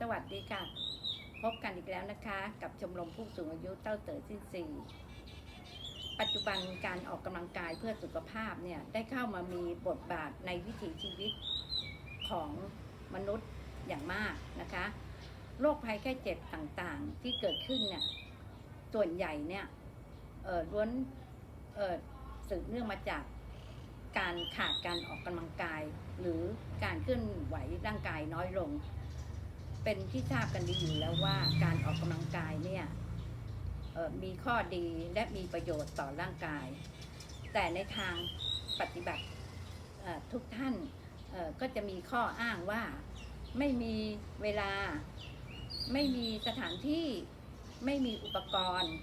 สวัสดีค่ะ พบกันอีกแล้วนะคะ กับชมรมผู้สูงอายุเต้าเต๋อสิ้นสีปัจจุบันการออกกำลังกายเพื่อสุขภาพเนี่ยได้เข้ามามีบทบาทในวิถีชีวิตของมนุษย์อย่างมากนะคะโรคภัยแค่เจ็บต่างๆที่เกิดขึ้นเนี่ยส่วนใหญ่เนี่ยเออล้วนเออสืบเนื่องมาจากการขาดการออกกำลังกาย หรือการเคลื่อนไหวร่างกายน้อยลง เป็นที่ทราบกันดีอยู่แล้วว่าการออกกำลังกายเนี่ยมีข้อดีและมีประโยชน์ต่อร่างกาย แต่ในทางปฏิบัติทุกท่านก็จะมีข้ออ้างว่าไม่มีเวลาไม่มีสถานที่ไม่มีอุปกรณ์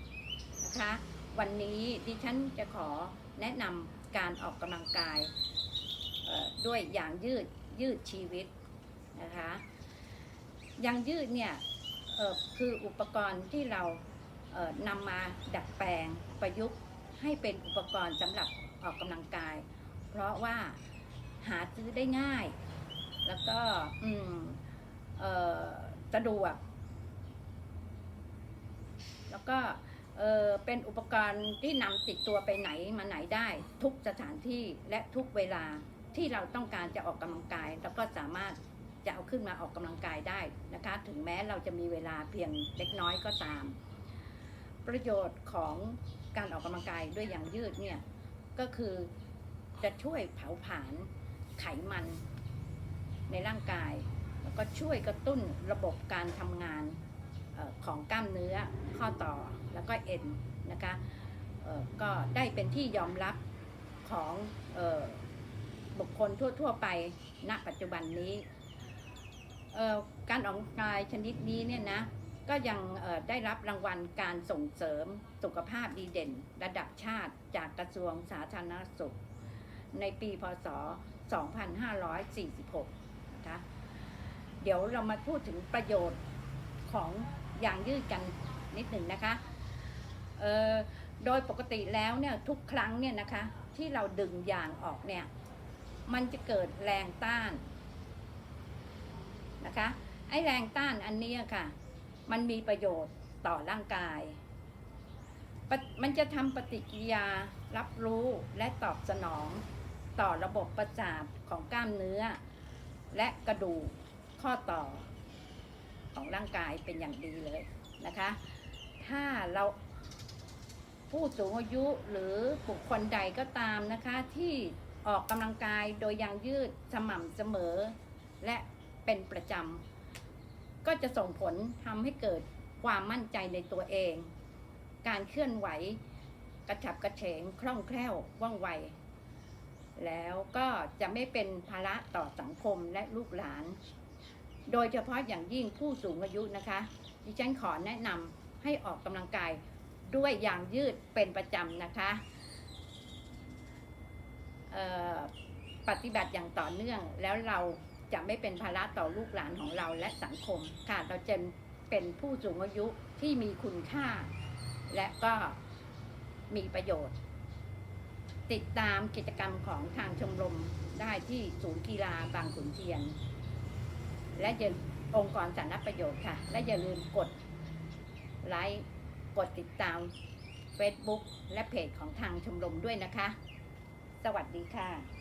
นะคะวันนี้ดิฉันจะขอแนะนำการออกกำลังกายด้วยอย่างยืดยืดชีวิตนะคะ ยางยืดเนี่ยคืออุปกรณ์ที่เรานำมาดัดแปลงประยุกต์ให้เป็นอุปกรณ์สำหรับออกกำลังกาย เพราะว่าหาซื้อได้ง่าย แล้วก็สะดวก แล้วก็เป็นอุปกรณ์ที่นำติดตัวไปไหนมาไหนได้ ทุกสถานที่และทุกเวลาที่เราต้องการจะออกกำลังกาย แล้วก็สามารถ ขึ้นมาออกกำลังกายได้นะคะ ถึงแม้เราจะมีเวลาเพียงเล็กน้อยก็ตาม ประโยชน์ของการออกกำลังกายด้วยอย่างยืดเนี่ยก็คือจะช่วยเผาผลาญไขมันในร่างกาย แล้วก็ช่วยกระตุ้นระบบการทำงานของกล้ามเนื้อข้อต่อแล้วก็เอ็นนะคะก็ได้เป็นที่ยอมรับของออบุคคลทั่ว ๆ ไปณปัจจุบันนี้ การออกกำลังกายชนิดนี้เนี่ยนะก็ยังได้รับรางวัลการส่งเสริมสุขภาพดีเด่น ระดับชาติจากกระทรวงสาธารณสุข ในปีพศ 2546 นะคะ เดี๋ยวเรามาพูดถึงประโยชน์ของยางยืดกันนิดหนึ่งนะคะโดยปกติแล้วเนี่ยทุกครั้งเนี่ยนะคะที่เราดึงยางออกเนี่ยมันจะเกิดแรงต้าน นะคะ ไอ้แรงต้านอันนี้ค่ะ มันมีประโยชน์ต่อร่างกาย มันจะทำปฏิกิริยารับรู้และตอบสนอง ต่อระบบประสาทของกล้ามเนื้อ และกระดูกข้อต่อ ของร่างกายเป็นอย่างดีเลยนะคะ ถ้าเราผู้สูงอายุหรือบุคคลใดก็ตามนะคะที่ออกกำลังกายโดยยังยืดสม่ำเสมอ และ เป็นประจำ ก็จะส่งผลทำให้เกิดความมั่นใจในตัวเอง การเคลื่อนไหวกระฉับกระเฉงคล่องแคล่วว่องไว แล้วก็จะไม่เป็นภาระต่อสังคมและลูกหลาน โดยเฉพาะอย่างยิ่งผู้สูงอายุนะคะ ดิฉันขอแนะนำให้ออกกำลังกายด้วยอย่างยืดเป็นประจำนะคะปฏิบัติอย่างต่อเนื่องแล้วเรา จะไม่เป็นภาระต่อลูกหลานของเราและสังคมค่ะเราจะเป็นผู้สูงอายุที่มีคุณค่า และก็มีประโยชน์ ติดตามกิจกรรมของทางชมรมได้ที่ศูนย์กีฬาบางขุนเทียน และอย่าองค์กรสาธารณประโยชน์ค่ะ และอย่าลืมกดไลค์กดติดตาม Facebook และเพจของทางชมรมด้วยนะคะ สวัสดีค่ะ